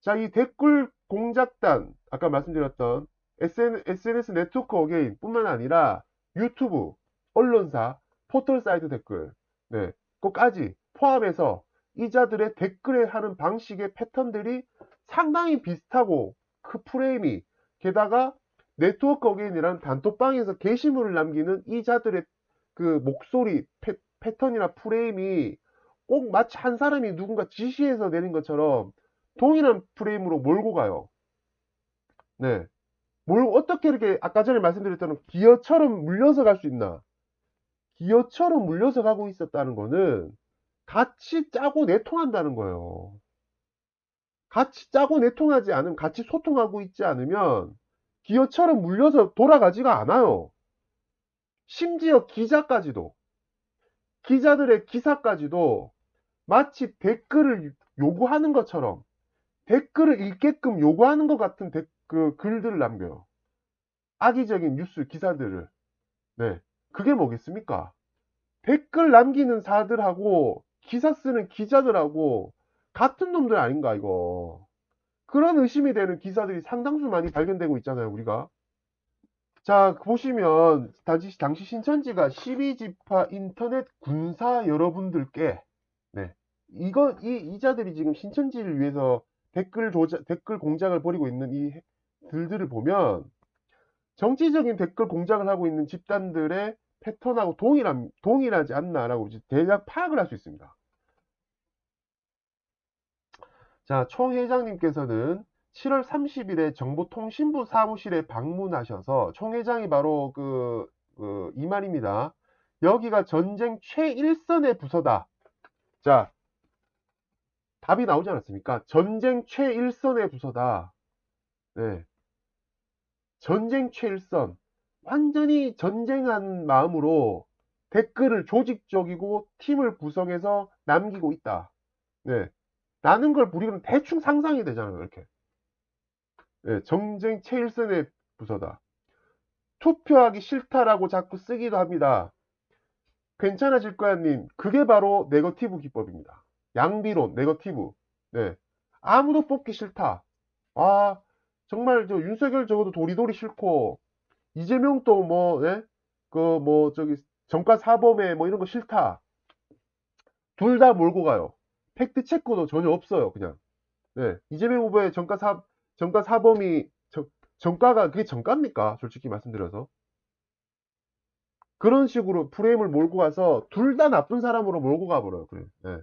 자, 이 댓글 공작단, 아까 말씀드렸던 SN, SNS 네트워크 어게인 뿐만 아니라 유튜브, 언론사, 포털 사이트 댓글, 네, 그까지 포함해서 이자들의 댓글에 하는 방식의 패턴들이 상당히 비슷하고 그 프레임이 게다가 네트워크 어게인이라는 단톡방에서 게시물을 남기는 이자들의 그 목소리 패, 패턴이나 프레임이 꼭 마치 한 사람이 누군가 지시해서 내린 것처럼 동일한 프레임으로 몰고 가요. 네. 뭘 어떻게 이렇게 아까 전에 말씀드렸던 기어처럼 물려서 갈 수 있나? 기어처럼 물려서 가고 있었다는 거는 같이 짜고 내통한다는 거예요. 같이 짜고 내통하지 않으면 같이 소통하고 있지 않으면 기어처럼 물려서 돌아가지가 않아요. 심지어 기자까지도 기자들의 기사까지도 마치 댓글을 요구하는 것처럼 댓글을 읽게끔 요구하는 것 같은 댓, 그 글들을 남겨요. 악의적인 뉴스 기사들을. 네. 그게 뭐겠습니까? 댓글 남기는 사들하고 기사 쓰는 기자들하고 같은 놈들 아닌가 이거. 그런 의심이 되는 기사들이 상당수 많이 발견되고 있잖아요, 우리가. 자, 보시면 당시, 당시 신천지가 12지파 인터넷 군사 여러분들께 네. 이거 이 이자들이 지금 신천지를 위해서 댓글 조작, 댓글 공작을 벌이고 있는 이 들들을 보면 정치적인 댓글 공작을 하고 있는 집단들의 패턴하고 동일한, 동일하지 않나라고 이제 대략 파악을 할 수 있습니다. 자, 총 회장님께서는 7월 30일에 정보통신부 사무실에 방문하셔서 총 회장이 바로 그, 그, 이 말입니다. 여기가 전쟁 최일선의 부서다. 자, 답이 나오지 않았습니까? 전쟁 최일선의 부서다. 네. 전쟁 최일선. 완전히 전쟁한 마음으로 댓글을 조직적이고 팀을 구성해서 남기고 있다. 네. 라는 걸 우리는 대충 상상이 되잖아요, 이렇게. 네, 전쟁 최일선의 부서다. 투표하기 싫다라고 자꾸 쓰기도 합니다. 괜찮아질 거야, 님. 그게 바로 네거티브 기법입니다. 양비론, 네거티브. 네. 아무도 뽑기 싫다. 아, 정말 저 윤석열 적어도 도리도리 싫고, 이재명 또 뭐, 예? 그 뭐, 저기, 정가 사범에 뭐 이런 거 싫다. 둘 다 몰고 가요. 팩트 체크도 전혀 없어요, 그냥. 네. 이재명 후보의 정가 사, 정가 사범이, 정, 정가가, 그게 정가입니까? 솔직히 말씀드려서. 그런 식으로 프레임을 몰고 가서 둘 다 나쁜 사람으로 몰고 가버려요. 그래. 네.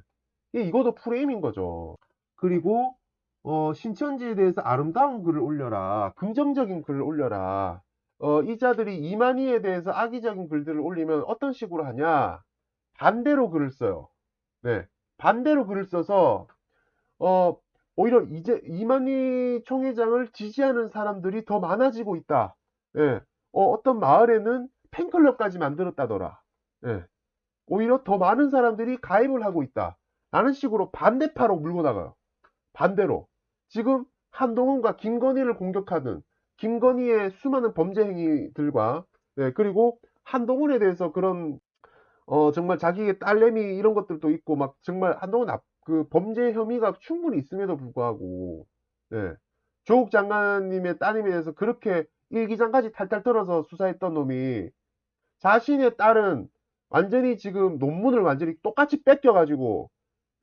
이것도 프레임인 거죠. 그리고 어, 신천지에 대해서 아름다운 글을 올려라. 긍정적인 글을 올려라. 어, 이 자들이 이만희에 대해서 악의적인 글들을 올리면 어떤 식으로 하냐? 반대로 글을 써요. 네. 반대로 글을 써서 어, 오히려 이제 이만희 총회장을 지지하는 사람들이 더 많아지고 있다. 예. 어, 어떤 마을에는 팬클럽까지 만들었다더라. 예. 오히려 더 많은 사람들이 가입을 하고 있다. 라는 식으로 반대파로 물고 나가요. 반대로. 지금 한동훈과 김건희를 공격하는 김건희의 수많은 범죄 행위들과 네, 그리고 한동훈에 대해서 그런 어, 정말 자기의 딸내미 이런 것들도 있고 막 정말 한동훈 앞, 그 범죄 혐의가 충분히 있음에도 불구하고 네, 조국 장관님의 따님에 대해서 그렇게 일기장까지 탈탈 털어서 수사했던 놈이 자신의 딸은 완전히 지금 논문을 완전히 똑같이 뺏겨가지고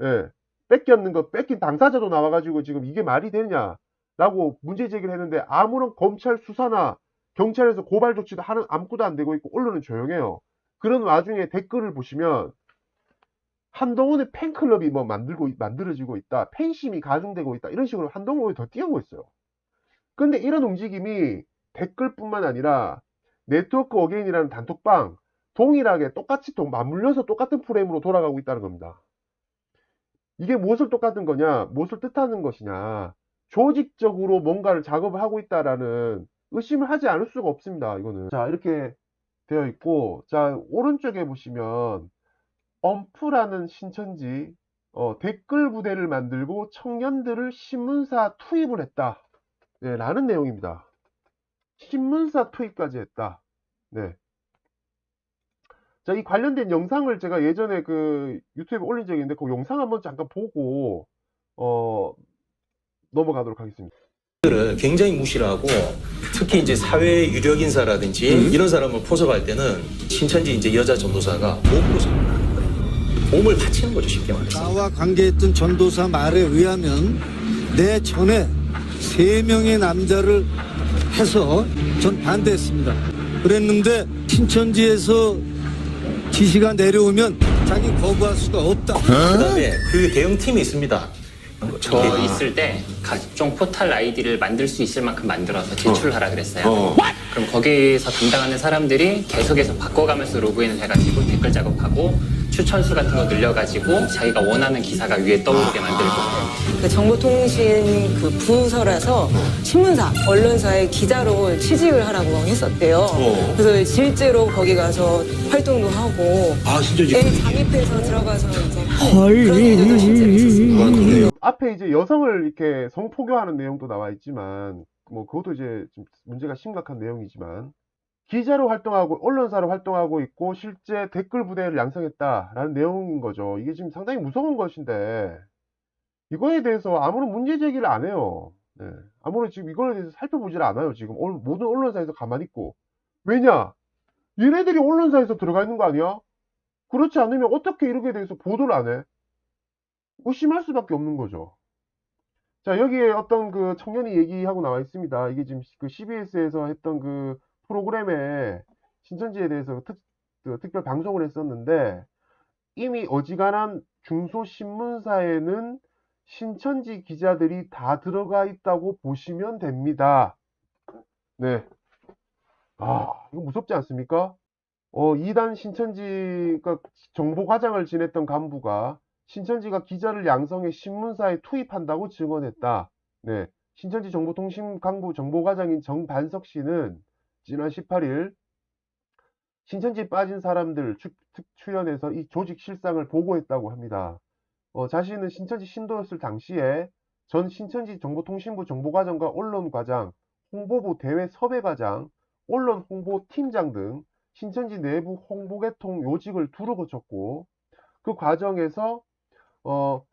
예, 뺏겼는 거 뺏긴 당사자도 나와가지고 지금 이게 말이 되냐라고 문제 제기를 했는데 아무런 검찰 수사나 경찰에서 고발 조치도 하는 아무것도 안 되고 있고 언론은 조용해요. 그런 와중에 댓글을 보시면 한동훈의 팬클럽이 뭐 만들고 만들어지고 있다, 팬심이 가중되고 있다 이런 식으로 한동훈이 더 뛰어오고 있어요. 근데 이런 움직임이 댓글뿐만 아니라 네트워크 어게인이라는 단톡방 동일하게 똑같이 또 맞물려서 똑같은 프레임으로 돌아가고 있다는 겁니다. 이게 무엇을 똑같은 거냐? 무엇을 뜻하는 것이냐? 조직적으로 뭔가를 작업을 하고 있다라는 의심을 하지 않을 수가 없습니다. 이거는. 자, 이렇게 되어 있고, 자, 오른쪽에 보시면, 엄프라는 신천지, 어, 댓글 부대를 만들고 청년들을 신문사 투입을 했다. 네, 라는 내용입니다. 신문사 투입까지 했다. 네. 자, 이 관련된 영상을 제가 예전에 그 유튜브에 올린 적이 있는데 그 영상 한번 잠깐 보고 어 넘어가도록 하겠습니다. 를 굉장히 무시를 하고 특히 이제 사회 유력 인사라든지 이런 사람을 포섭할 때는 신천지 이제 여자 전도사가 몸으로 거예요. 몸을 바치는 거죠 쉽게 말해서. 나와 관계했던 전도사 말에 의하면 내 전에 세 명의 남자를 해서 전 반대했습니다. 그랬는데 신천지에서 지시가 내려오면 자기 거부할 수가 없다. 그다음에 그 대응 팀이 있습니다. 저 있을 때 각종 포털 아이디를 만들 수 있을 만큼 만들어서 제출하라 그랬어요. 그럼 거기에서 담당하는 사람들이 계속해서 바꿔가면서 로그인을 해가지고 댓글 작업하고 추천수 같은 거 늘려가지고 자기가 원하는 기사가 위에 떠오르게 만들고 그 정보통신 그 부서라서 신문사, 언론사의 기자로 취직을 하라고 했었대요. 그래서 실제로 거기 가서 활동도 하고, 아 진짜 애 잠입해서 들어가서 이제 하는 그런 일도 진짜 있었어요. 앞에 이제 여성을 이렇게 성폭요하는 내용도 나와 있지만 뭐 그것도 이제 좀 문제가 심각한 내용이지만 기자로 활동하고 언론사로 활동하고 있고 실제 댓글 부대를 양성했다라는 내용인 거죠. 이게 지금 상당히 무서운 것인데 이거에 대해서 아무런 문제 제기를 안 해요. 네. 아무런 지금 이거에 대해서 살펴보질 않아요. 지금 올- 모든 언론사에서 가만히 있고 왜냐? 얘네들이 언론사에서 들어가 있는 거 아니야? 그렇지 않으면 어떻게 이렇게 대해서 보도를 안 해? 의심할 수밖에 없는 거죠. 자, 여기에 어떤 그 청년이 얘기하고 나와 있습니다. 이게 지금 그 CBS에서 했던 그 프로그램에 신천지에 대해서 특, 그 특별 방송을 했었는데 이미 어지간한 중소신문사에는 신천지 기자들이 다 들어가 있다고 보시면 됩니다. 네. 아, 이거 무섭지 않습니까? 어, 이단 신천지, 그 정보과장을 지냈던 간부가 신천지가 기자를 양성해 신문사에 투입한다고 증언했다. 네. 신천지 정보통신 강부 정보과장인 정반석 씨는 지난 18일 신천지에 빠진 사람들 추, 특- 출연해서 이 조직 실상을 보고했다고 합니다. 어, 자신은 신천지 신도였을 당시에 전 신천지 정보통신부 정보과장과 언론과장, 홍보부 대외 섭외과장, 언론 홍보 팀장 등 신천지 내부 홍보계통 요직을 두루 거쳤고 그 과정에서 어,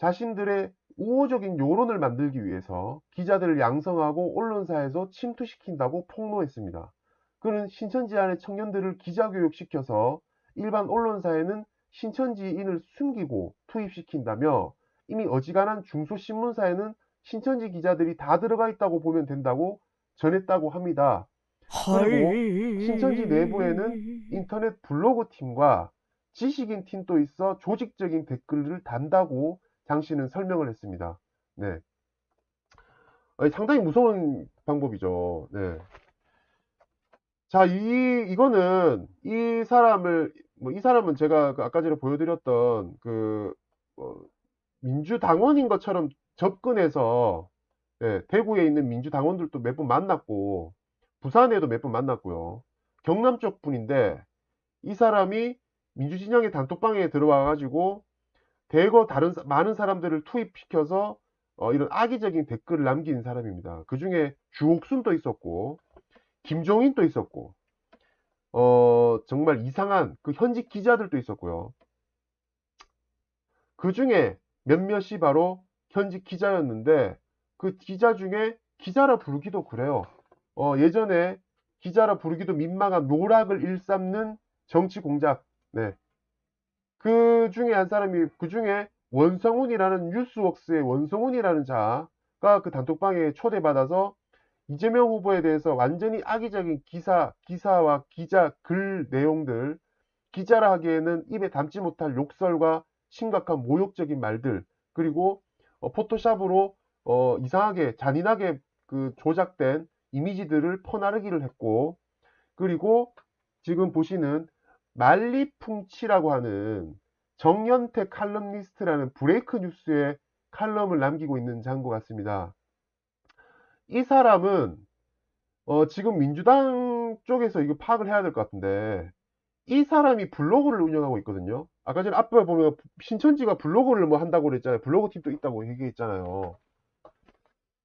자신들의 우호적인 여론을 만들기 위해서 기자들을 양성하고 언론사에서 침투시킨다고 폭로했습니다. 그는 신천지 안의 청년들을 기자교육시켜서 일반 언론사에는 신천지인을 숨기고 투입시킨다며 이미 어지간한 중소신문사에는 신천지 기자들이 다 들어가 있다고 보면 된다고 전했다고 합니다. 그리고 신천지 내부에는 인터넷 블로그 팀과 지식인 팀도 있어 조직적인 댓글을 단다고 장 씨는 설명을 했습니다. 네. 상당히 무서운 방법이죠. 네. 자, 이, 이거는, 이 사람을, 뭐, 이 사람은 제가 그 아까 전에 보여드렸던 그, 어, 민주당원인 것처럼 접근해서, 예, 대구에 있는 민주당원들도 몇 번 만났고, 부산에도 몇 번 만났고요. 경남 쪽 분인데, 이 사람이 민주진영의 단톡방에 들어와가지고, 대거 다른, 사- 많은 사람들을 투입시켜서, 어, 이런 악의적인 댓글을 남긴 사람입니다. 그 중에 주옥순도 있었고, 김종인도 있었고, 어, 정말 이상한 그 현직 기자들도 있었고요. 그 중에 몇몇이 바로 현직 기자였는데, 그 기자 중에 기자라 부르기도 그래요. 어, 예전에 기자라 부르기도 민망한 노락을 일삼는 정치 공작, 네. 그 중에 한 사람이, 그 중에 원성훈이라는 뉴스웍스의 원성훈이라는 자가 그 단톡방에 초대받아서 이재명 후보에 대해서 완전히 악의적인 기사, 기사와 기자 글 내용들, 기자라 하기에는 입에 담지 못할 욕설과 심각한 모욕적인 말들, 그리고 어, 포토샵으로 어, 이상하게 잔인하게 그 조작된 이미지들을 퍼나르기를 했고, 그리고 지금 보시는 말리풍치라고 하는 정연태 칼럼니스트라는 브레이크 뉴스에 칼럼을 남기고 있는 장것 같습니다. 이 사람은 어, 지금 민주당 쪽에서 이거 파악을 해야 될 것 같은데 이 사람이 블로그를 운영하고 있거든요. 아까 전에 앞에 보면 신천지가 블로그를 뭐 한다고 그랬잖아요. 블로그 팀도 있다고 얘기했잖아요.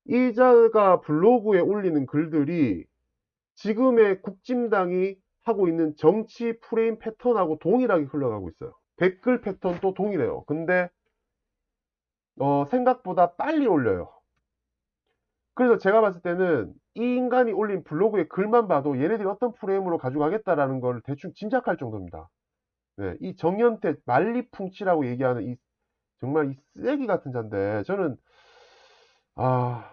이 자가 블로그에 올리는 글들이 지금의 국진당이 하고 있는 정치 프레임 패턴하고 동일하게 흘러가고 있어요. 댓글 패턴도 동일해요. 근데 어, 생각보다 빨리 올려요. 그래서 제가 봤을 때는 이 인간이 올린 블로그의 글만 봐도 얘네들이 어떤 프레임으로 가져가겠다라는 걸 대충 짐작할 정도입니다. 네, 이 정연태 말리풍치라고 얘기하는 이 정말 이 쓰레기 같은 자인데 저는 아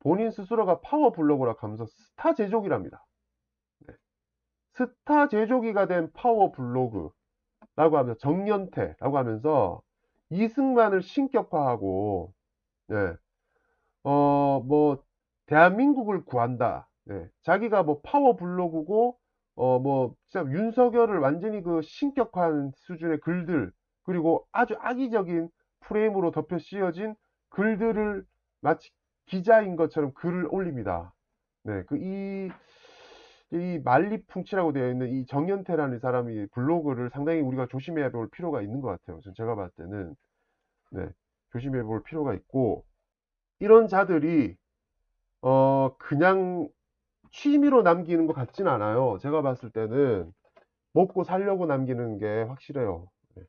본인 스스로가 파워 블로거라 하면서 스타 제조기랍니다. 네. 스타 제조기가 된 파워 블로그라고 하면서 정연태라고 하면서 이승만을 신격화하고 네. 어, 뭐, 대한민국을 구한다. 네. 자기가 뭐 파워 블로그고, 어, 뭐, 진짜 윤석열을 완전히 그 신격화한 수준의 글들, 그리고 아주 악의적인 프레임으로 덮여 씌워진 글들을 마치 기자인 것처럼 글을 올립니다. 네. 그, 이, 이 말리풍치라고 되어 있는 이 정연태라는 사람이 블로그를 상당히 우리가 조심해야 볼 필요가 있는 것 같아요. 전 제가 봤을 때는, 네. 조심해 볼 필요가 있고, 이런 자들이 어 그냥 취미로 남기는 것 같진 않아요. 제가 봤을 때는 먹고 살려고 남기는 게 확실해요. 네.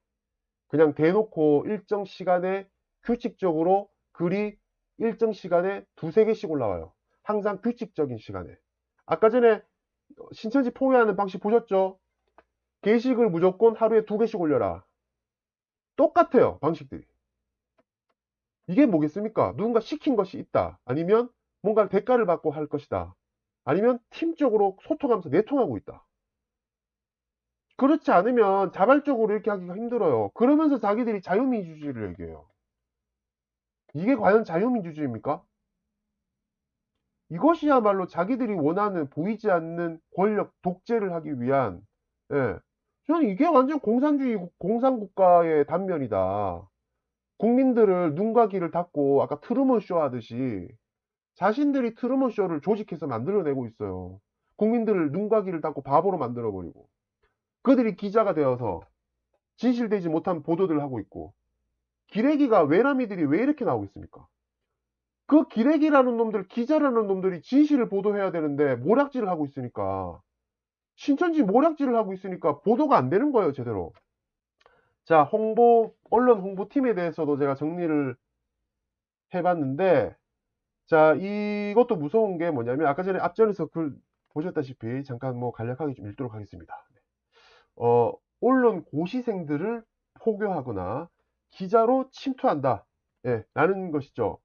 그냥 대놓고 일정 시간에 규칙적으로 글이 일정 시간에 두세 개씩 올라와요. 항상 규칙적인 시간에. 아까 전에 신천지 포위하는 방식 보셨죠? 게시글 무조건 하루에 두 개씩 올려라. 똑같아요, 방식들이. 이게 뭐겠습니까? 누군가 시킨 것이 있다. 아니면 뭔가 대가를 받고 할 것이다. 아니면 팀적으로 소통하면서 내통하고 있다. 그렇지 않으면 자발적으로 이렇게 하기가 힘들어요. 그러면서 자기들이 자유민주주의를 얘기해요. 이게 과연 자유민주주의입니까? 이것이야말로 자기들이 원하는 보이지 않는 권력 독재를 하기 위한, 예. 저는 이게 완전 공산주의, 공산국가의 단면이다. 국민들을 눈과 귀를 닫고 아까 트루먼 쇼 하듯이 자신들이 트루먼 쇼를 조직해서 만들어내고 있어요. 국민들을 눈과 귀를 닫고 바보로 만들어버리고 그들이 기자가 되어서 진실되지 못한 보도들을 하고 있고 기레기가 외람이들이 왜 이렇게 나오고 있습니까? 그 기레기라는 놈들, 기자라는 놈들이 진실을 보도해야 되는데 모략질을 하고 있으니까 신천지 모략질을 하고 있으니까 보도가 안 되는 거예요, 제대로. 자, 홍보, 언론 홍보팀에 대해서도 제가 정리를 해봤는데, 자, 이것도 무서운 게 뭐냐면, 아까 전에 앞전에서 글 보셨다시피, 잠깐 뭐 간략하게 좀 읽도록 하겠습니다. 어, 언론 고시생들을 포교하거나, 기자로 침투한다. 예, 라는 것이죠.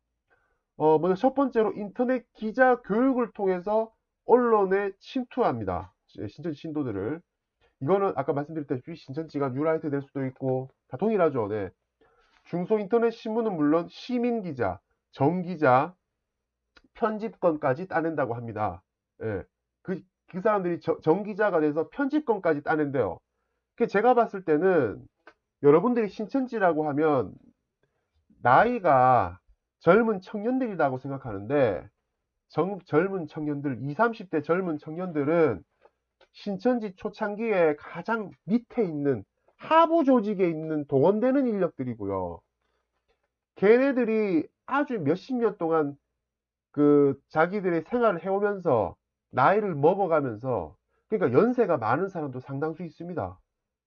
어, 먼저 첫 번째로 인터넷 기자 교육을 통해서 언론에 침투합니다. 예, 신천지 신도들을. 이거는 아까 말씀드렸다시피 신천지가 뉴라이트 될 수도 있고 다 동일하죠. 네. 중소 인터넷 신문은 물론 시민 기자, 정 기자, 편집권까지 따낸다고 합니다. 예. 그, 그 사람들이 저- 정 기자가 돼서 편집권까지 따낸대요. 그 제가 봤을 때는 여러분들이 신천지라고 하면 나이가 젊은 청년들이라고 생각하는데 정- 젊은 청년들, 20, 30대 젊은 청년들은 신천지 초창기에 가장 밑에 있는 하부 조직에 있는 동원되는 인력들이고요. 걔네들이 아주 몇십 년 동안 그 자기들의 생활을 해오면서 나이를 먹어가면서 그러니까 연세가 많은 사람도 상당수 있습니다.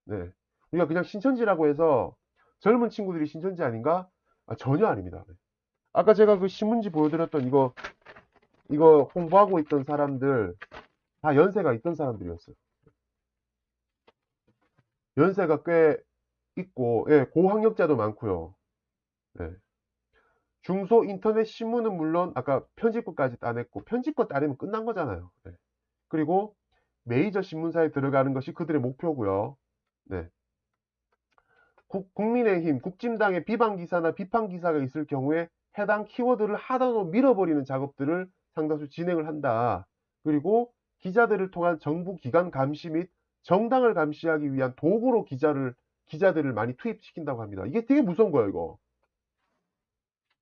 네. 우리가 그냥 신천지라고 해서 젊은 친구들이 신천지 아닌가? 아, 전혀 아닙니다. 네. 아까 제가 그 신문지 보여드렸던 이거 이거 홍보하고 있던 사람들 다 연세가 있던 사람들이었어요. 연세가 꽤 있고, 예, 고학력자도 많고요. 네. 중소 인터넷 신문은 물론 아까 편집권까지 따냈고, 편집권 따내면 끝난 거잖아요. 네. 그리고 메이저 신문사에 들어가는 것이 그들의 목표고요. 네. 국, 국민의힘, 국진당의 비방 기사나 비판 기사가 있을 경우에 해당 키워드를 하단으로 밀어버리는 작업들을 상당수 진행을 한다. 그리고 기자들을 통한 정부 기관 감시 및 정당을 감시하기 위한 도구로 기자를 기자들을 많이 투입시킨다고 합니다. 이게 되게 무서운 거예요, 이거.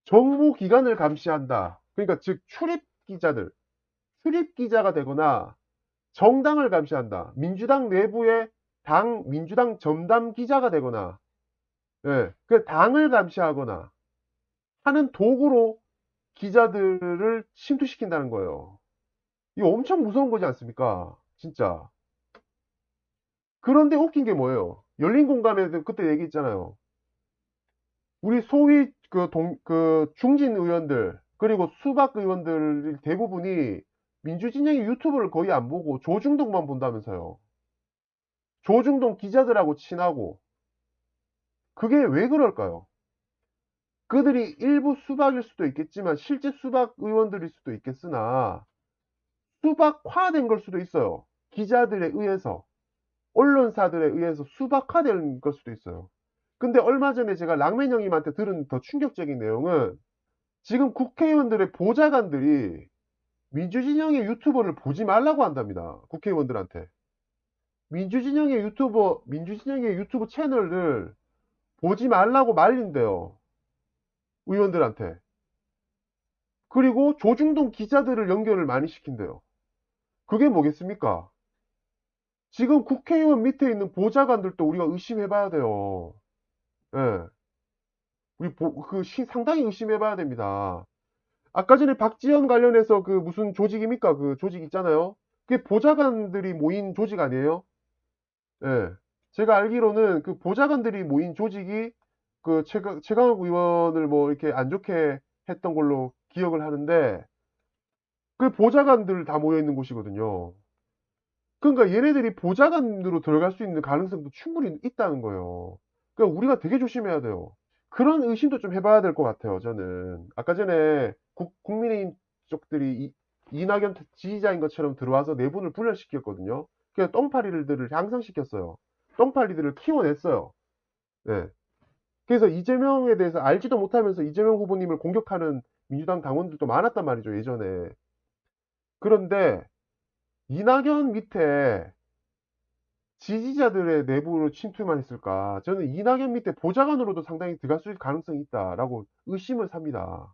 정부 기관을 감시한다. 그러니까 즉 출입 기자들, 출입 기자가 되거나 정당을 감시한다. 민주당 내부의 당 민주당 전담 기자가 되거나 예, 그 당을 감시하거나 하는 도구로 기자들을 침투시킨다는 거예요. 이거 엄청 무서운 거지 않습니까? 진짜. 그런데 웃긴 게 뭐예요? 열린 공간에서 그때 얘기했잖아요. 우리 소위 그 동, 그 중진 의원들, 그리고 수박 의원들 대부분이 민주진영의 유튜브를 거의 안 보고 조중동만 본다면서요. 조중동 기자들하고 친하고 그게 왜 그럴까요? 그들이 일부 수박일 수도 있겠지만 실제 수박 의원들일 수도 있겠으나 수박화된 걸 수도 있어요. 기자들에 의해서 언론사들에 의해서 수박화된 걸 수도 있어요. 근데 얼마 전에 제가 랑맨 형님한테 들은 더 충격적인 내용은 지금 국회의원들의 보좌관들이 민주진영의 유튜버를 보지 말라고 한답니다. 국회의원들한테. 민주진영의 유튜버, 민주진영의 유튜브 채널을 보지 말라고 말린대요. 의원들한테. 그리고 조중동 기자들을 연결을 많이 시킨대요. 그게 뭐겠습니까? 지금 국회의원 밑에 있는 보좌관들도 우리가 의심해봐야 돼요. 예. 우리 보- 그 시- 상당히 의심해봐야 됩니다. 아까 전에 박지원 관련해서 그 무슨 조직입니까? 그 조직 있잖아요. 그게 보좌관들이 모인 조직 아니에요? 예. 제가 알기로는 그 보좌관들이 모인 조직이 그 최강, 최강욱 의원을 뭐 이렇게 안 좋게 했던 걸로 기억을 하는데 그 보좌관들 다 모여 있는 곳이거든요. 그러니까 얘네들이 보좌관으로 들어갈 수 있는 가능성도 충분히 있다는 거예요. 그러니까 우리가 되게 조심해야 돼요. 그런 의심도 좀 해봐야 될 것 같아요, 저는. 아까 전에 국, 국민의힘 쪽들이 이, 이낙연 지지자인 것처럼 들어와서 내분을 분열시켰거든요. 그래서 똥파리들을 향상시켰어요. 똥파리들을 키워냈어요. 네. 그래서 이재명에 대해서 알지도 못하면서 이재명 후보님을 공격하는 민주당 당원들도 많았단 말이죠, 예전에. 그런데 이낙연 밑에 지지자들의 내부로 침투만 했을까? 저는 이낙연 밑에 보좌관으로도 상당히 들어갈 수 있을 가능성이 있다라고 의심을 삽니다.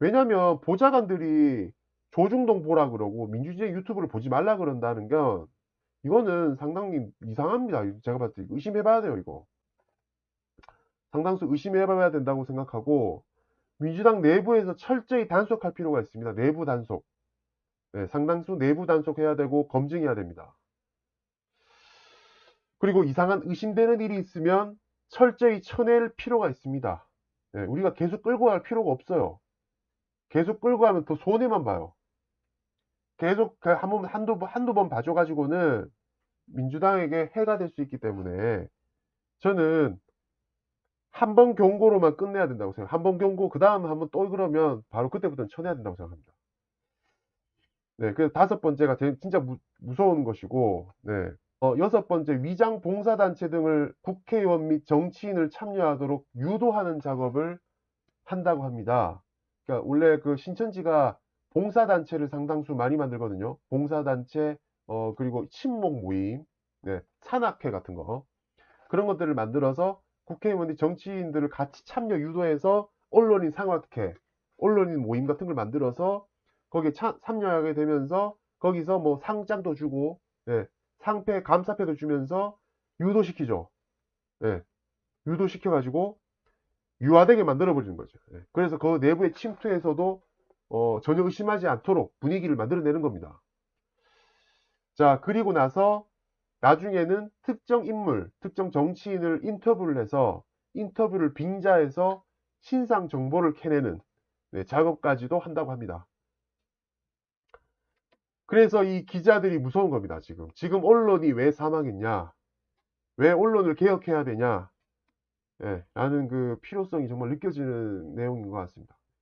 왜냐면 보좌관들이 조중동 보라 그러고 민주주의 유튜브를 보지 말라 그런다는 건 이거는 상당히 이상합니다. 제가 봤을 때 의심해봐야 돼요, 이거. 상당수 의심해봐야 된다고 생각하고 민주당 내부에서 철저히 단속할 필요가 있습니다. 내부 단속. 네, 상당수 내부 단속해야 되고 검증해야 됩니다. 그리고 이상한 의심되는 일이 있으면 철저히 쳐낼 필요가 있습니다. 네, 우리가 계속 끌고 갈 필요가 없어요. 계속 끌고 가면 더 손해만 봐요. 계속 그한 번, 한두 번, 한두 번 봐줘가지고는 민주당에게 해가 될 수 있기 때문에 저는 한 번 경고로만 끝내야 된다고 생각해요. 한 번 경고, 그 다음 한 번 또 그러면 바로 그때부터는 쳐내야 된다고 생각합니다. 네, 그래서 다섯 번째가 제- 진짜 무, 무서운 것이고, 네. 어, 여섯 번째, 위장 봉사단체 등을 국회의원 및 정치인을 참여하도록 유도하는 작업을 한다고 합니다. 그러니까 원래 그 신천지가 봉사단체를 상당수 많이 만들거든요. 봉사단체, 어, 그리고 친목 모임, 네, 산악회 같은 거. 그런 것들을 만들어서 국회의원이 정치인들을 같이 참여 유도해서 언론인 상학회, 언론인 모임 같은 걸 만들어서 거기에 참, 참여하게 되면서 거기서 뭐 상장도 주고, 예, 상패, 감사패도 주면서 유도시키죠. 예, 유도시켜가지고 유화되게 만들어버리는 거죠. 예, 그래서 그 내부에 침투해서도 어, 전혀 의심하지 않도록 분위기를 만들어내는 겁니다. 자, 그리고 나서 나중에는 특정 인물, 특정 정치인을 인터뷰를 해서 인터뷰를 빙자해서 신상 정보를 캐내는 네, 작업까지도 한다고 합니다. 그래서 이 기자들이 무서운 겁니다, 지금. 지금 언론이 왜 사망했냐? 왜 언론을 개혁해야 되냐? 예, 라는 그 필요성이 정말 느껴지는 내용인 것 같습니다.